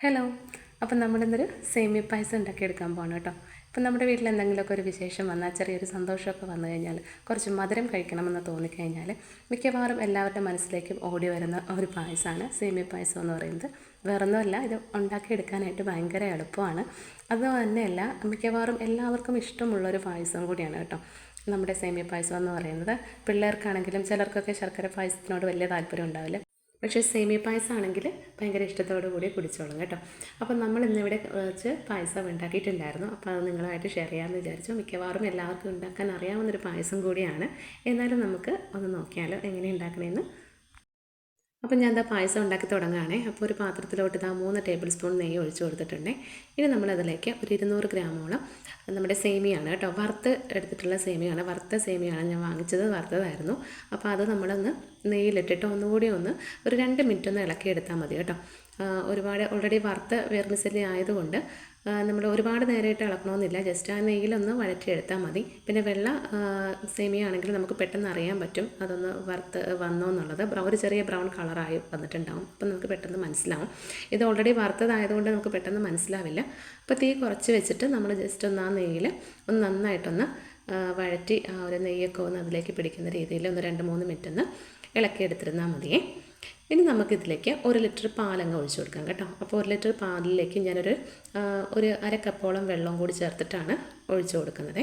Hello അപ്പം നമ്മളിന്നൊരു സേമിയ പായസം ഉണ്ടാക്കിയെടുക്കാൻ പോകണം കേട്ടോ. ഇപ്പം നമ്മുടെ വീട്ടിൽ എന്തെങ്കിലുമൊക്കെ ഒരു വിശേഷം വന്നാൽ ചെറിയൊരു സന്തോഷമൊക്കെ വന്നു കഴിഞ്ഞാൽ കുറച്ച് മധുരം കഴിക്കണമെന്ന് തോന്നിക്കഴിഞ്ഞാൽ മിക്കവാറും എല്ലാവരുടെ മനസ്സിലേക്കും ഓടി വരുന്ന ഒരു പായസമാണ് സേമിയ പായസം എന്ന് പറയുന്നത്. വേറൊന്നുമല്ല ഇത് ഉണ്ടാക്കിയെടുക്കാനായിട്ട് ഭയങ്കര എളുപ്പമാണ്. അത് തന്നെയല്ല മിക്കവാറും എല്ലാവർക്കും ഇഷ്ടമുള്ളൊരു പായസം കൂടിയാണ് കേട്ടോ. നമ്മുടെ സേമിയ പായസം എന്ന് പറയുന്നത്. പിള്ളേർക്കാണെങ്കിലും ചിലർക്കൊക്കെ ശർക്കര പായസത്തിനോട് വലിയ താല്പര്യം ഉണ്ടാവില്ല. പക്ഷേ സേമിയ പായസം ആണെങ്കിൽ ഭയങ്കര ഇഷ്ടത്തോടു കൂടി കുടിച്ചോളും കേട്ടോ. അപ്പം നമ്മൾ ഇന്നിവിടെ വെച്ച് പായസം ഉണ്ടാക്കിയിട്ടുണ്ടായിരുന്നു. അപ്പോൾ അത് നിങ്ങളുമായിട്ട് ഷെയർ ചെയ്യാമെന്ന് വിചാരിച്ചു. മിക്കവാറും എല്ലാവർക്കും ഉണ്ടാക്കാൻ അറിയാവുന്നൊരു പായസം കൂടിയാണ്. എന്നാലും നമുക്ക് ഒന്ന് നോക്കിയാലോ എങ്ങനെ ഉണ്ടാക്കണമെന്ന് അപ്പം ഞാൻ എന്താ പായസം ഉണ്ടാക്കി തുടങ്ങുകയാണേ. അപ്പോൾ ഒരു പാത്രത്തിലോട്ട് ഇതാ മൂന്ന് ടേബിൾ സ്പൂൺ നെയ്യ് ഒഴിച്ചു കൊടുത്തിട്ടുണ്ട്. ഇനി നമ്മളതിലേക്ക് ഒരു ഇരുന്നൂറ് ഗ്രാമോളം നമ്മുടെ സേമിയാണ് കേട്ടോ. വറുത്ത് എടുത്തിട്ടുള്ള സേമിയാണ് വറുത്ത സേമിയാണ് ഞാൻ വാങ്ങിച്ചത്. വറുത്തതായിരുന്നു. അപ്പോൾ അത് നമ്മളൊന്ന് നെയ്യിലിട്ടിട്ട് ഒന്നുകൂടി ഒന്ന് ഒരു രണ്ട് മിനിറ്റ് ഒന്ന് ഇളക്കിയെടുത്താൽ മതി കേട്ടോ. ഒരുപാട് ഓൾറെഡി വറുത്ത വേർമിസലി ആയതുകൊണ്ട് നമ്മൾ ഒരുപാട് നേരമായിട്ട് ഇളക്കണമെന്നില്ല ജസ്റ്റ് ആ നെയ്യിലൊന്ന് വഴറ്റിയെടുത്താൽ മതി. പിന്നെ വെള്ള സേമിയ ആണെങ്കിൽ നമുക്ക് പെട്ടെന്ന് അറിയാൻ പറ്റും അതൊന്ന് വറുത്ത് വന്നോ എന്നുള്ളത്. ഒരു ചെറിയ ബ്രൗൺ കളറായി വന്നിട്ടുണ്ടാവും. അപ്പം നമുക്ക് പെട്ടെന്ന് മനസ്സിലാവും. ഇത് ഓൾറെഡി വറുത്തതായതുകൊണ്ട് നമുക്ക് പെട്ടെന്ന് മനസ്സിലാവില്ല. അപ്പോൾ തീ കുറച്ച് വെച്ചിട്ട് നമ്മൾ ജസ്റ്റ് ഒന്ന് ആ നെയ്യിൽ ഒന്ന് നന്നായിട്ടൊന്ന് വഴറ്റി ആ ഒരു നെയ്യൊക്കെ ഒന്ന് അതിലേക്ക് പിടിക്കുന്ന രീതിയിൽ ഒന്ന് രണ്ട് മൂന്ന് മിനിറ്റ് ഒന്ന് ഇളക്കിയെടുത്തിരുന്നാൽ മതിയേ. ഇനി നമുക്കിതിലേക്ക് ഒരു ലിറ്റർ പാലങ്ങ് ഒഴിച്ചു കൊടുക്കാം കേട്ടോ. അപ്പോൾ ഒരു ലിറ്റർ പാലിലേക്ക് ഞാനൊരു ഒരു അര കപ്പോളം വെള്ളം കൂടി ചേർത്തിട്ടാണ് ഒഴിച്ചു കൊടുക്കുന്നത്.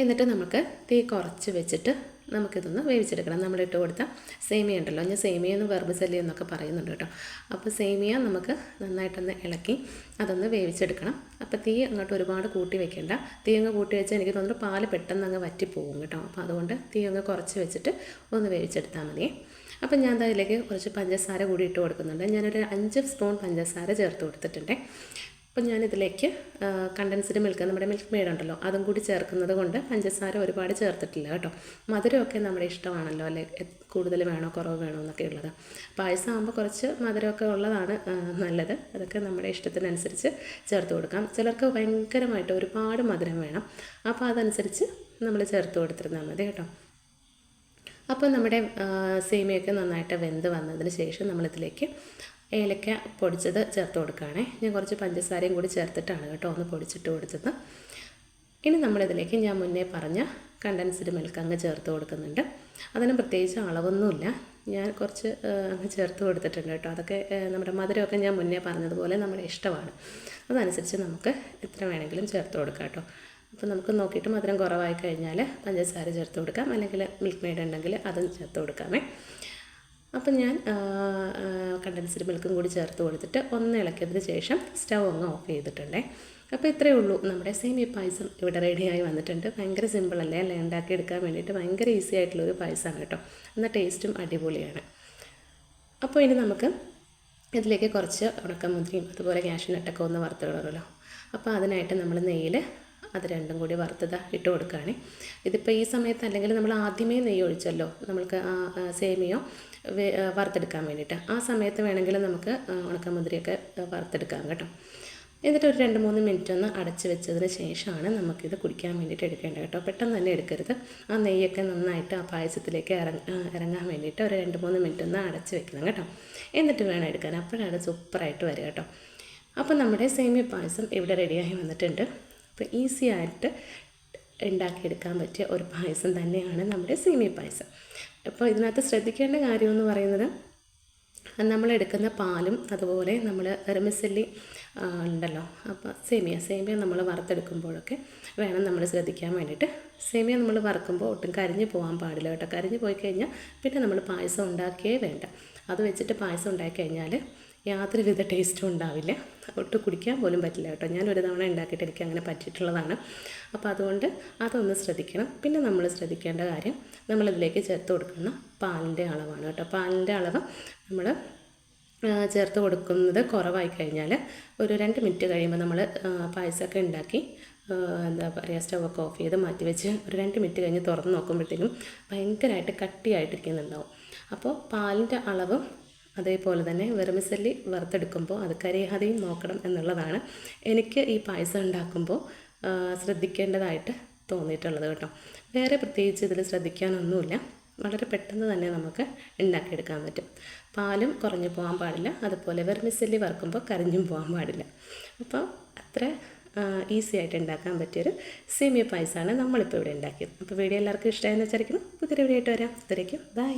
എന്നിട്ട് നമുക്ക് തീ കുറച്ച് വെച്ചിട്ട് നമുക്കിതൊന്ന് വേവിച്ചെടുക്കണം. നമ്മൾ ഇട്ട് കൊടുത്ത സേമിയ ഉണ്ടല്ലോ. ഞാൻ സേമിയ എന്ന് വെർബസല്ലി എന്നൊക്കെ പറയുന്നുണ്ട് കേട്ടോ. അപ്പോൾ സേമിയ നമുക്ക് നന്നായിട്ടൊന്ന് ഇളക്കി അതൊന്ന് വേവിച്ചെടുക്കണം. അപ്പോൾ തീ അങ്ങോട്ട് ഒരുപാട് കൂട്ടി വെക്കേണ്ട. തീ അങ്ങ് കൂട്ടി വെച്ചാൽ എനിക്ക് തോന്നുന്നു പാൽ പെട്ടെന്ന് അങ്ങ് വറ്റിപ്പോകും കേട്ടോ. അപ്പോൾ അതുകൊണ്ട് തീ അങ്ങ് കുറച്ച് വെച്ചിട്ട് ഒന്ന് വേവിച്ചെടുത്താൽ മതിയേ. അപ്പം ഞാൻ അതിലേക്ക് കുറച്ച് പഞ്ചസാര കൂടി ഇട്ട് കൊടുക്കുന്നുണ്ട്. ഞാനൊരു അഞ്ച് സ്പൂൺ പഞ്ചസാര ചേർത്ത് കൊടുത്തിട്ടുണ്ട്. അപ്പം ഞാനിതിലേക്ക് കണ്ടൻസ്ഡ് മിൽക്ക് നമ്മുടെ മിൽക്ക് മെയ്ഡ് ഉണ്ടല്ലോ അതും കൂടി ചേർക്കുന്നത് കൊണ്ട് പഞ്ചസാര ഒരുപാട് ചേർത്തിട്ടില്ല കേട്ടോ. മധുരമൊക്കെ നമ്മുടെ ഇഷ്ടമാണല്ലോ അല്ലെ? കൂടുതൽ വേണോ കുറവ് വേണോ എന്നൊക്കെ ഉള്ളത്. പായസം ആകുമ്പോൾ കുറച്ച് മധുരമൊക്കെ ഉള്ളതാണ് നല്ലത്. അതൊക്കെ നമ്മുടെ ഇഷ്ടത്തിനനുസരിച്ച് ചേർത്ത് കൊടുക്കാം. ചിലർക്ക് ഭയങ്കരമായിട്ട് ഒരുപാട് മധുരം വേണം. അപ്പോൾ അതനുസരിച്ച് നമ്മൾ ചേർത്ത് കൊടുത്തിരുന്നാൽ മതി കേട്ടോ. അപ്പോൾ നമ്മുടെ സേമിയൊക്കെ നന്നായിട്ട് വെന്ത് വന്നതിന് ശേഷം നമ്മളിതിലേക്ക് ഏലക്ക പൊടിച്ചത് ചേർത്ത് കൊടുക്കുകയാണേ. ഞാൻ കുറച്ച് പഞ്ചസാരയും കൂടി ചേർത്തിട്ടാണ് കേട്ടോ ഒന്ന് പൊടിച്ചിട്ട് കൊടുത്തത്. ഇനി നമ്മളിതിലേക്ക് ഞാൻ മുന്നേ പറഞ്ഞ കണ്ടൻസ്ഡ് മിൽക്ക് അങ്ങ് ചേർത്ത് കൊടുക്കുന്നുണ്ട്. അതിന് പ്രത്യേകിച്ച് അളവൊന്നുമില്ല. ഞാൻ കുറച്ച് അങ്ങ് ചേർത്ത് കൊടുത്തിട്ടുണ്ട് കേട്ടോ. അതൊക്കെ നമ്മുടെ മധുരമൊക്കെ ഞാൻ മുന്നേ പറഞ്ഞതുപോലെ നമ്മുടെ ഇഷ്ടമാണ്. അതനുസരിച്ച് നമുക്ക് എത്ര വേണമെങ്കിലും ചേർത്ത് കൊടുക്കാം കേട്ടോ. അപ്പോൾ നമുക്ക് നോക്കിയിട്ട് മധുരം കുറവായി കഴിഞ്ഞാൽ പഞ്ചസാര ചേർത്ത് കൊടുക്കാം. അല്ലെങ്കിൽ മിൽക്ക് മെയ്ഡ് ഉണ്ടെങ്കിൽ അതും ചേർത്ത് കൊടുക്കാമേ. അപ്പം ഞാൻ കണ്ടൻസ്ഡ് മിൽക്കും കൂടി ചേർത്ത് കൊടുത്തിട്ട് ഒന്ന് ഇളക്കിയതിന് ശേഷം സ്റ്റൗ അങ്ങ് ഓഫ് ചെയ്തിട്ടുണ്ടേ. അപ്പോൾ ഇത്രയേ ഉള്ളൂ. നമ്മുടെ സേമിയ പായസം ഇവിടെ റെഡിയായി വന്നിട്ടുണ്ട്. ഭയങ്കര സിമ്പിളല്ലേ അല്ലേ? ഉണ്ടാക്കിയെടുക്കാൻ വേണ്ടിയിട്ട് ഭയങ്കര ഈസി ആയിട്ടുള്ളൊരു പായസമാണ് കേട്ടോ. എന്നാൽ ടേസ്റ്റും അടിപൊളിയാണ്. അപ്പോൾ ഇനി നമുക്ക് ഇതിലേക്ക് കുറച്ച് ഉണക്കമുന്തിരിയും അതുപോലെ ക്യാഷ്യൂ നട്ടൊക്കെ ഒന്ന് വറുത്തിടണമല്ലോ അപ്പോൾ അതിനായിട്ട് നമ്മൾ നെയ്യിൽ അത് രണ്ടും കൂടി വറുത്തത് ഇട്ട് കൊടുക്കുകയാണ്. ഇതിപ്പോൾ ഈ സമയത്ത് അല്ലെങ്കിൽ നമ്മൾ ആദ്യമേ നെയ്യ് ഒഴിച്ചല്ലോ നമ്മൾക്ക് സേമിയോ വറുത്തെടുക്കാൻ വേണ്ടിയിട്ട്. ആ സമയത്ത് വേണമെങ്കിൽ നമുക്ക് ഉണക്കമുന്തിരിയൊക്കെ വറുത്തെടുക്കാം കേട്ടോ. എന്നിട്ട് ഒരു രണ്ട് മൂന്ന് മിനിറ്റ് ഒന്ന് അടച്ച് വെച്ചതിന് ശേഷമാണ് നമുക്കിത് കുടിക്കാൻ വേണ്ടിയിട്ട് എടുക്കേണ്ടത് കേട്ടോ. പെട്ടെന്ന് തന്നെ എടുക്കരുത്. ആ നെയ്യൊക്കെ നന്നായിട്ട് ആ പായസത്തിലേക്ക് ഇറങ്ങ ഇറങ്ങാൻ വേണ്ടിയിട്ട് ഒരു രണ്ട് മൂന്ന് മിനിറ്റ് ഒന്ന് അടച്ച് വെക്കണം കേട്ടോ. എന്നിട്ട് വേണം എടുക്കാൻ. അപ്പോഴാണ് സൂപ്പറായിട്ട് വരിക കേട്ടോ. അപ്പോൾ നമ്മുടെ സേമിയ പായസം ഇവിടെ റെഡിയായി വന്നിട്ടുണ്ട്. അപ്പോൾ ഈസി ആയിട്ട് ഉണ്ടാക്കിയെടുക്കാൻ പറ്റിയ ഒരു പായസം തന്നെയാണ് നമ്മുടെ സേമിയ പായസം. അപ്പോൾ ഇതിനകത്ത് ശ്രദ്ധിക്കേണ്ട കാര്യമെന്ന് പറയുന്നത് നമ്മൾ എടുക്കുന്ന പാലും അതുപോലെ നമ്മൾ എറമിസല്ലി ഉണ്ടല്ലോ. അപ്പോൾ സേമിയ സേമിയ നമ്മൾ വറുത്തെടുക്കുമ്പോഴൊക്കെ വേണം നമ്മൾ ശ്രദ്ധിക്കാൻ വേണ്ടിയിട്ട്. സേമിയ നമ്മൾ വറുക്കുമ്പോൾ ഒട്ടും കരിഞ്ഞു പോകാൻ പാടില്ല കേട്ടോ. കരിഞ്ഞു പോയി കഴിഞ്ഞാൽ പിന്നെ നമ്മൾ പായസം ഉണ്ടാക്കിയേ വേണ്ട. അത് വെച്ചിട്ട് പായസം ഉണ്ടാക്കി കഴിഞ്ഞാൽ യാതൊരുവിധ ടേസ്റ്റും ഉണ്ടാവില്ല. ഒട്ടും കുടിക്കാൻ പോലും പറ്റില്ല കേട്ടോ. ഞാൻ ഒരു തവണ ഉണ്ടാക്കിയിട്ട് എനിക്ക് അങ്ങനെ പറ്റിയിട്ടുള്ളതാണ്. അപ്പോൾ അതുകൊണ്ട് അതൊന്ന് ശ്രദ്ധിക്കണം. പിന്നെ നമ്മൾ ശ്രദ്ധിക്കേണ്ട കാര്യം നമ്മളിതിലേക്ക് ചേർത്ത് കൊടുക്കുന്ന പാലിന്റെ അളവാണ് കേട്ടോ. പാലിന്റെ അളവ് നമ്മൾ ചേർത്ത് കൊടുക്കുന്നത് കുറവായി കഴിഞ്ഞാൽ ഒരു രണ്ട് മിനിറ്റ് കഴിയുമ്പോൾ നമ്മൾ പായസമൊക്കെ ഉണ്ടാക്കി എന്താ പറയുക സ്റ്റവൊക്കെ ഓഫ് ചെയ്ത് മാറ്റി വെച്ച് ഒരു രണ്ട് മിനിറ്റ് കഴിഞ്ഞ് തുറന്ന് നോക്കുമ്പോഴത്തേക്കും ഭയങ്കരമായിട്ട് കട്ടിയായിട്ടിരിക്കുന്നുണ്ടാവും. അപ്പോൾ പാലിന്റെ അളവ് അതേപോലെ തന്നെ വെറുമിസല്ലി വറുത്തെടുക്കുമ്പോൾ അത് കരയാതെയും നോക്കണം എന്നുള്ളതാണ് എനിക്ക് ഈ പായസം ഉണ്ടാക്കുമ്പോൾ ശ്രദ്ധിക്കേണ്ടതായിട്ട് തോന്നിയിട്ടുള്ളത് കേട്ടോ. വേറെ പ്രത്യേകിച്ച് ഇതിൽ ശ്രദ്ധിക്കാനൊന്നുമില്ല. വളരെ പെട്ടെന്ന് തന്നെ നമുക്ക് ഉണ്ടാക്കിയെടുക്കാൻ പറ്റും. പാലും കുറഞ്ഞു പോകാൻ പാടില്ല. അതുപോലെ വെർമിസെല്ലി വറുക്കുമ്പോൾ കരഞ്ഞും പോകാൻ പാടില്ല. അപ്പോൾ അത്ര ഈസി ആയിട്ട് ഉണ്ടാക്കാൻ പറ്റിയൊരു സേമിയ പായസമാണ് നമ്മളിപ്പോൾ ഇവിടെ ഉണ്ടാക്കിയത്. അപ്പോൾ വീഡിയോ എല്ലാവർക്കും ഇഷ്ടമായെന്ന് വിചാരിക്കുന്നു. പുതിയൊരു വീഡിയോ ആയിട്ട് വരാം. ഇത്രയ്ക്കും ബൈ